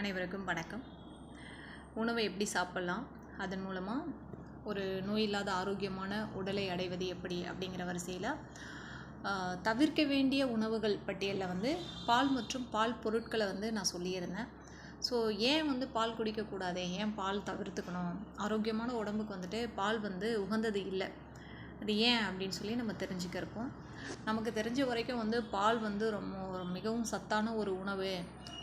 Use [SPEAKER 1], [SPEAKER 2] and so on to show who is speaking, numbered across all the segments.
[SPEAKER 1] அனைவருக்கும் வணக்கம். உணவை எப்படி சாப்பிட்லாம்? அதன் மூலமாக ஒரு நோய் இல்லாத ஆரோக்கியமான உடலை அடைவது எப்படி அப்படிங்கிற வரிசையில் தவிர்க்க வேண்டிய உணவுகள் பட்டியலில் வந்து பால் மற்றும் பால் பொருட்களை வந்து நான் சொல்லியிருந்தேன். ஸோ ஏன் வந்து பால் குடிக்கக்கூடாது? ஏன் பால் தவிர்த்துக்கணும்? ஆரோக்கியமான உடம்புக்கு வந்துட்டு பால் வந்து உகந்தது இல்லை. அது ஏன் அப்படின்னு சொல்லி நம்ம தெரிஞ்சுக்க நமக்கு தெரிஞ்ச வரைக்கும் வந்து பால் வந்து ரொம்ப மிகவும் சத்தான ஒரு உணவு.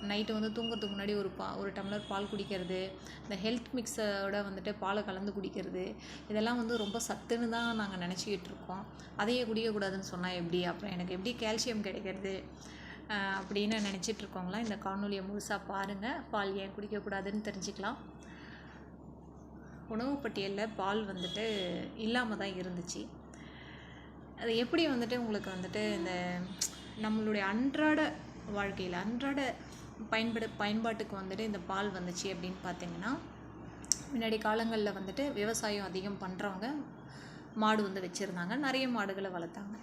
[SPEAKER 1] நைட்டு வந்து தூங்குறதுக்கு முன்னாடி ஒரு பா ஒரு டம்ளர் பால் குடிக்கிறது இந்த ஹெல்த் மிக்ஸோட வந்துட்டு பாலை கலந்து குடிக்கிறது இதெல்லாம் வந்து ரொம்ப சத்துன்னு தான் நாங்கள் நினச்சிக்கிட்டு இருக்கோம். அதையே குடிக்கக்கூடாதுன்னு சொன்னால் எப்படி? அப்புறம் எனக்கு எப்படி கால்சியம் கிடைக்கிறது? அப்படின்னு நினச்சிட்ருக்கோங்களா இந்த காணொலியை முழுசாக பாருங்கள் பால் ஏன் குடிக்கக்கூடாதுன்னு தெரிஞ்சுக்கலாம். உணவு பட்டியலில் பால் வந்துட்டு இல்லாமல் தான் இருந்துச்சு. அது எப்படி வந்துட்டு உங்களுக்கு வந்துட்டு இந்த நம்மளுடைய அன்றாட வாழ்க்கையில் அன்றாட பயன்பட பயன்பாட்டுக்கு வந்துட்டு இந்த பால் வந்துச்சு அப்படின்னு பார்த்தீங்கன்னா முன்னாடி காலங்களில் வந்துட்டு விவசாயம் அதிகம் பண்ணுறவங்க மாடு வந்து வச்சுருந்தாங்க. நிறைய மாடுகளை வளர்த்தாங்க.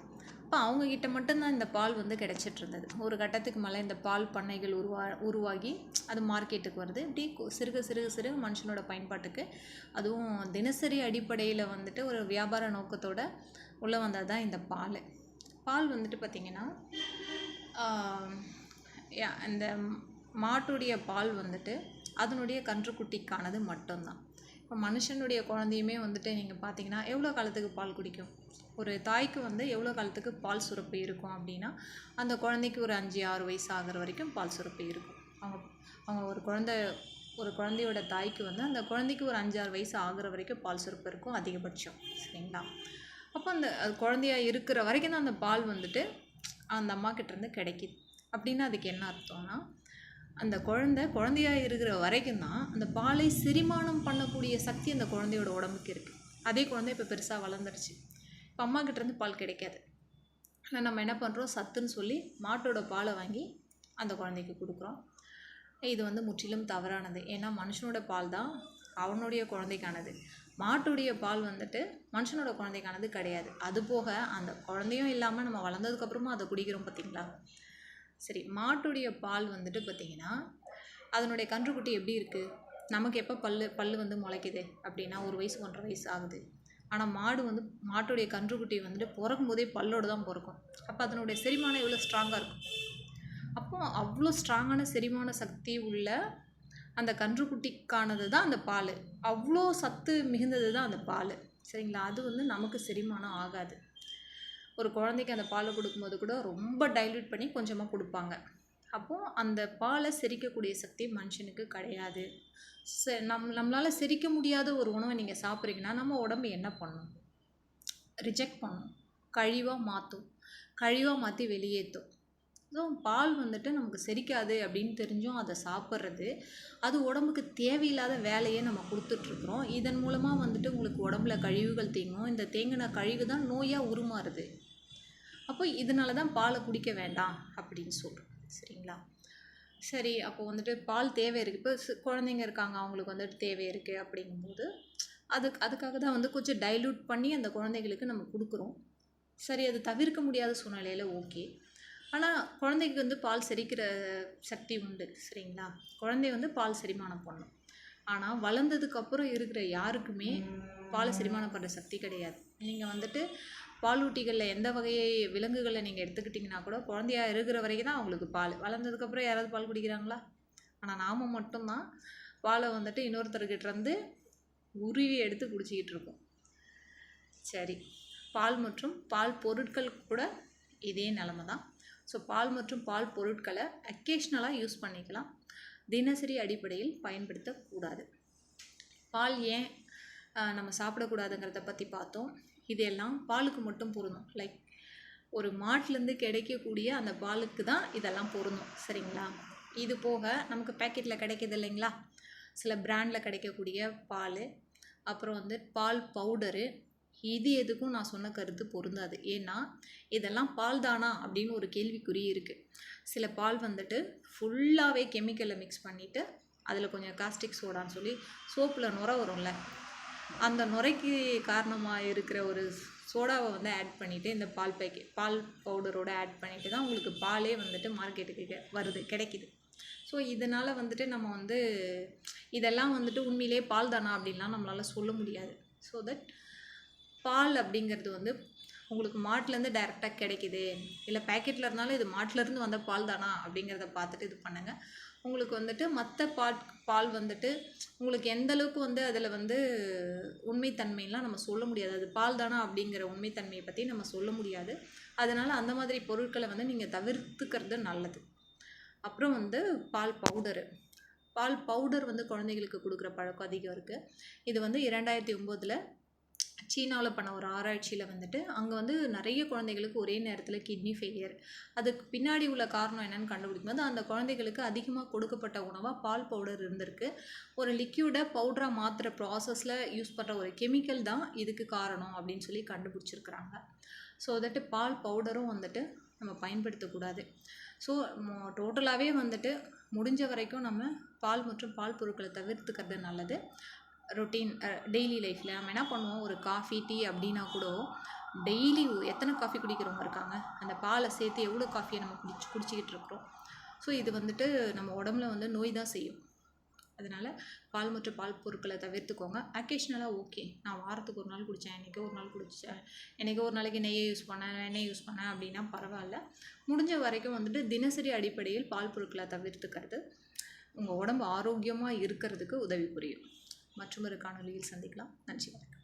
[SPEAKER 1] அப்போ அவங்கக்கிட்ட மட்டும்தான் இந்த பால் வந்து கிடச்சிட்டு இருந்தது ஒரு கட்டத்துக்கு மேலே இந்த பால் பண்ணைகள் உருவா உருவாகி அது மார்க்கெட்டுக்கு வருது. இப்படி சிறுக சிறுக சிறுக மனுஷனோட பயன்பாட்டுக்கு அதுவும் தினசரி அடிப்படையில் வந்துட்டு ஒரு வியாபார நோக்கத்தோட உள்ளே வந்தது தான் இந்த பால். பால் வந்துட்டு பார்த்திங்கன்னா இந்த மாட்டுடைய பால் வந்துட்டு அதனுடைய கன்றுக்குட்டிக்கானது மட்டும்தான். இப்போ மனுஷனுடைய குழந்தையுமே வந்துட்டு நீங்கள் பார்த்தீங்கன்னா எவ்வளோ காலத்துக்கு பால் குடிக்கும்? ஒரு தாய்க்கு வந்து எவ்வளோ காலத்துக்கு பால் சுரப்பு இருக்கும் அப்படின்னா அந்த குழந்தைக்கு ஒரு அஞ்சு ஆறு வயசு ஆகிற வரைக்கும் பால் சுரப்பு இருக்கும். அவங்க அவங்க ஒரு குழந்தை ஒரு குழந்தையோட தாய்க்கு வந்து அந்த குழந்தைக்கு ஒரு அஞ்சாறு வயசு ஆகிற வரைக்கும் பால் சுரப்பு இருக்கும் அதிகபட்சம். சரிங்களா? அப்போ அந்த அது குழந்தையா இருக்கிற வரைக்கும் தான் அந்த பால் வந்துட்டு அந்த அம்மா கிடைக்கிது. அப்படின்னா அதுக்கு என்ன அர்த்தம்னா அந்த குழந்தை குழந்தையா இருக்கிற வரைக்கும் தான் அந்த பாலை செரிமானம் பண்ணக்கூடிய சக்தி அந்த குழந்தையோட உடம்புக்கு இருக்குது அதே குழந்தை இப்போ பெருசாக வளர்ந்துருச்சு. இப்போ அம்மா கிட்டேருந்து பால் கிடைக்காது. ஆனால் நம்ம என்ன பண்ணுறோம் சத்துன்னு சொல்லி மாட்டோட பாலை வாங்கி அந்த குழந்தைக்கு கொடுக்குறோம். இது வந்து முற்றிலும் தவறானது. ஏன்னா மனுஷனோட பால் தான் அவனுடைய குழந்தைக்கானது. மாட்டுடைய பால் வந்துட்டு மனுஷனோட குழந்தைக்கானது கிடையாது. அது போக அந்த குழந்தையும் இல்லாமல் நம்ம வளர்ந்ததுக்கப்புறமா அதை குடிக்கிறோம் பார்த்தீங்களா சரி மாட்டுடைய பால் வந்துட்டு பார்த்திங்கன்னா அதனுடைய கன்றுக்குட்டி எப்படி இருக்குது நமக்கு எப்போ பல் பல்லு வந்து முளைக்குது அப்படின்னா ஒரு வயசு ஒன்றரை வயசு ஆகுது. ஆனால் மாடு வந்து மாட்டுடைய கன்றுக்குட்டி வந்துட்டு பிறக்கும் போதே பல்லோடு தான் பிறக்கும். அப்போ அதனுடைய செரிமானம் எவ்வளோ ஸ்ட்ராங்காக இருக்கும்? அப்போ அவ்வளோ ஸ்ட்ராங்கான செரிமான சக்தி உள்ள அந்த கன்றுக்குட்டிக்கானது தான் அந்த பால். அவ்வளோ சத்து மிகுந்தது தான் அந்த பால். சரிங்களா? அது வந்து நமக்கு செரிமானம் ஆகாது. ஒரு குழந்தைக்கு அந்த பாலை கொடுக்கும்போது கூட ரொம்ப டைல்யூட் பண்ணி கொஞ்சமாக கொடுப்பாங்க. அப்போது அந்த பாலை செரிக்கக்கூடிய சக்தி மனுஷனுக்கு கிடையாது. ச நம் நம்மளால் செரிக்க முடியாத ஒரு உணவை நீங்கள் சாப்பிட்றீங்கன்னா நம்ம உடம்பு என்ன பண்ணும்? ரிஜெக்ட் பண்ணும். கழிவாக மாற்றும் கழிவாக மாற்றி வெளியேற்றும் ஸோ பால் வந்துட்டு நமக்கு செரிக்காது அப்படின்னு தெரிஞ்சும் அதை சாப்பிட்றது. அது உடம்புக்கு தேவையில்லாத வேலையை நம்ம கொடுத்துட்ருக்குறோம். இதன் மூலமாக வந்துட்டு உங்களுக்கு உடம்புல கழிவுகள் தேங்கும். இந்த தேங்கின கழிவு தான் நோயாக உருமாறுது. அப்போ இதனால தான் பாலை குடிக்க வேண்டாம் அப்படின்னு சொல்கிறோம் சரிங்களா? சரி அப்போ வந்துட்டு பால் தேவை இருக்குது இப்போ குழந்தைங்க இருக்காங்க. அவங்களுக்கு வந்துட்டு தேவை இருக்குது அப்படிங்கும்போது அதுக்கு அதுக்காக தான் வந்து கொஞ்சம் டைல்யூட் பண்ணி அந்த குழந்தைகளுக்கு நம்ம கொடுக்குறோம். சரி அது தவிர்க்க முடியாத சூழ்நிலையில் ஓகே. ஆனால் குழந்தைக்கு வந்து பால் செரிக்கிற சக்தி உண்டு சரிங்களா? குழந்தை வந்து பால் செரிமானம் பண்ணும். ஆனால் வளர்ந்ததுக்கப்புறம் இருக்கிற யாருக்குமே பால் செரிமானம் பண்ணுற சக்தி கிடையாது. நீங்கள் வந்துட்டு பாலூட்டிகளில் எந்த வகையை விலங்குகளை நீங்கள் எடுத்துக்கிட்டிங்கன்னா கூட குழந்தையாக இருக்கிற வரைக்கும் தான் அவங்களுக்கு பால். வளர்ந்ததுக்கப்புறம் யாராவது பால் குடிக்கிறாங்களா? ஆனால் நாம் மட்டும்தான் பாலை வந்துட்டு இன்னொருத்தர்கிட்டருந்து உருவி எடுத்து குடிச்சிக்கிட்டு இருக்கோம். சரி. பால் மற்றும் பால் பொருட்கள் கூட இதே நிலமை தான். ஸோ பால் மற்றும் பால் பொருட்களை அக்கேஷ்னலாக யூஸ் பண்ணிக்கலாம். தினசரி அடிப்படையில் பயன்படுத்தக்கூடாது. பால் ஏன் நம்ம சாப்பிடக்கூடாதுங்கிறத பற்றி பார்த்தோம். இதெல்லாம் பாலுக்கு மட்டும் பொருந்தும். லைக் ஒரு மாட்டிலேருந்து கிடைக்கக்கூடிய அந்த பாலுக்கு தான் இதெல்லாம் பொருந்தும். சரிங்களா? இது போக நமக்கு பேக்கெட்டில் கிடைக்கிது இல்லைங்களா? சில பிராண்டில் கிடைக்கக்கூடிய பால் அப்புறம் வந்து பால் பவுடரு இது எதுக்கும் நான் சொன்ன கருத்து பொருந்தாது. ஏன்னா இதெல்லாம் பால் தானா அப்படின்னு ஒரு கேள்விக்குறி இருக்குது சில பால் வந்துட்டு ஃபுல்லாகவே கெமிக்கலை மிக்ஸ் பண்ணிவிட்டு அதில் கொஞ்சம் காஸ்டிக் சோடான்னு சொல்லி சோப்பில் நுர வரும்ல. அந்த நுரைக்கு காரணமாக இருக்கிற ஒரு சோடாவை வந்து ஆட் பண்ணிவிட்டு இந்த பால் பேக்கெட் பால் பவுடரோடு ஆட் பண்ணிவிட்டு தான் உங்களுக்கு பாலே வந்துட்டு மார்க்கெட்டுக்கு வருது கிடைக்கிது. ஸோ இதனால் வந்துட்டு நம்ம வந்து இதெல்லாம் வந்துட்டு உண்மையிலே பால் தானா அப்படின்லாம் நம்மளால் சொல்ல முடியாது. ஸோ தட் பால் அப்படிங்கிறது வந்து உங்களுக்கு மாட்டிலேருந்து டைரெக்டாக கிடைக்குது. இல்லை பேக்கெட்டில் இருந்தாலும் இது மாட்டிலேருந்து வந்த பால் தானா அப்படிங்கிறத பார்த்துட்டு இது பண்ணுங்கள் உங்களுக்கு வந்துட்டு மற்ற பால் பால் வந்துட்டு உங்களுக்கு எந்த அளவுக்கு வந்து அதில் வந்து உண்மைத்தன்மைலாம் நம்ம சொல்ல முடியாது. அது பால் தானா அப்படிங்கிற உண்மைத்தன்மையை பற்றி நம்ம சொல்ல முடியாது. அதனால் அந்த மாதிரி பொருட்களை வந்து நீங்கள் தவிர்த்துக்கிறது நல்லது. அப்புறம் வந்து பால் பவுடரு பால் பவுடர் வந்து குழந்தைகளுக்கு கொடுக்குற பழக்கம் அதிகம் இருக்குது இது வந்து இரண்டாயிரத்தி ஒம்போதில் சீனாவில் பண்ண ஒரு ஆராய்ச்சியில் வந்துட்டு அங்கே வந்து நிறைய குழந்தைகளுக்கு ஒரே நேரத்தில் கிட்னி ஃபெயிலியர் அதுக்கு பின்னாடி உள்ள காரணம் என்னென்னு கண்டுபிடிக்கும்போது அந்த குழந்தைகளுக்கு அதிகமாக கொடுக்கப்பட்ட உணவாக பால் பவுடர் இருந்திருக்கு. ஒரு லிக்யூடை பவுடராக மாற்றுற ப்ராசஸில் யூஸ் பண்ணுற ஒரு கெமிக்கல் தான் இதுக்கு காரணம் அப்படின்னு சொல்லி கண்டுபிடிச்சிருக்கிறாங்க. ஸோ வந்துட்டு பால் பவுடரும் வந்துட்டு நம்ம பயன்படுத்தக்கூடாது ஸோ டோட்டலாகவே வந்துட்டு முடிஞ்ச வரைக்கும் நம்ம பால் மற்றும் பால் பொருட்களை தவிர்த்துக்கிறது நல்லது. ரொட்டீன் டெய்லி லைஃப்பில் நம்ம என்ன பண்ணுவோம்? ஒரு காஃபி டீ அப்படின்னா கூட டெய்லி எத்தனை காஃபி குடிக்கிறவங்க இருக்காங்க? அந்த பாலை சேர்த்து எவ்வளோ காஃபியை நம்ம குடிச்சு குடிச்சிக்கிட்டு இருக்கிறோம்? ஸோ இது வந்துட்டு நம்ம உடம்புல வந்து நோய் தான் செய்யும். அதனால் பால் மற்றும் பால் பொருட்களை தவிர்த்துக்கோங்க. அக்கேஷ்னலாக ஓகே நான் வாரத்துக்கு ஒரு நாள் குடித்தேன் என்றைக்கோ ஒரு நாள் குடித்தேன் என்றைக்கோ ஒரு நாளைக்கு நெய்யை யூஸ் பண்ணேன் எண்ணெய் யூஸ் பண்ணேன் அப்படின்னா பரவாயில்ல. முடிஞ்ச வரைக்கும் வந்துட்டு தினசரி அடிப்படையில் பால் பொருட்களை தவிர்த்துக்கிறது உங்கள் உடம்பு ஆரோக்கியமாக இருக்கிறதுக்கு உதவி புரியும். மற்றொரு காணொலியில் சந்திக்கலாம். நன்றி வணக்கம்.